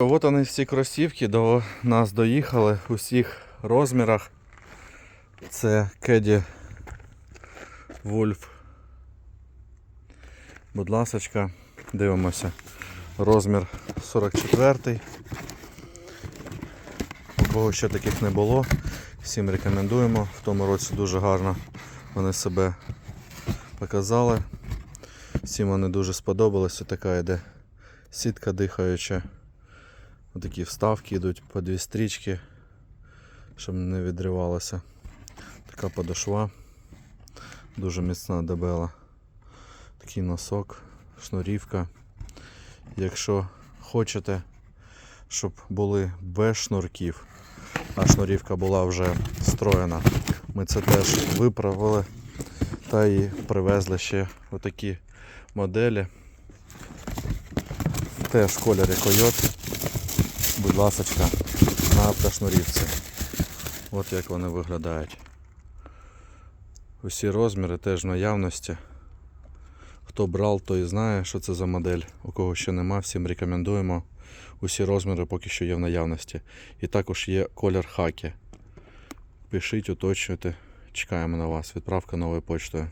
От вони всі кросівки до нас доїхали у всіх розмірах. Це Кеді Вульф. Будь ласочка, дивимося. Розмір 44. У кого ще таких не було. Всім рекомендуємо. В тому році дуже гарно вони себе показали. Всім вони дуже сподобалися. Така йде сітка дихаюча. Такі вставки йдуть по дві стрічки, щоб не відривалося. Така подошва. Дуже міцна дебела. Такий носок, шнурівка. Якщо хочете, щоб були без шнурків, а шнурівка була вже строєна, ми це теж виправили та і привезли ще отакі моделі. Теж в кольорі койот будь ласочка, на автошнурівці. От як вони виглядають. Усі розміри теж в наявності. Хто брав, той знає, що це за модель. У кого ще нема, всім рекомендуємо. Усі розміри поки що є в наявності. І також є колір хаки. Пишіть, уточнюйте. Чекаємо на вас. Відправка новою почтою.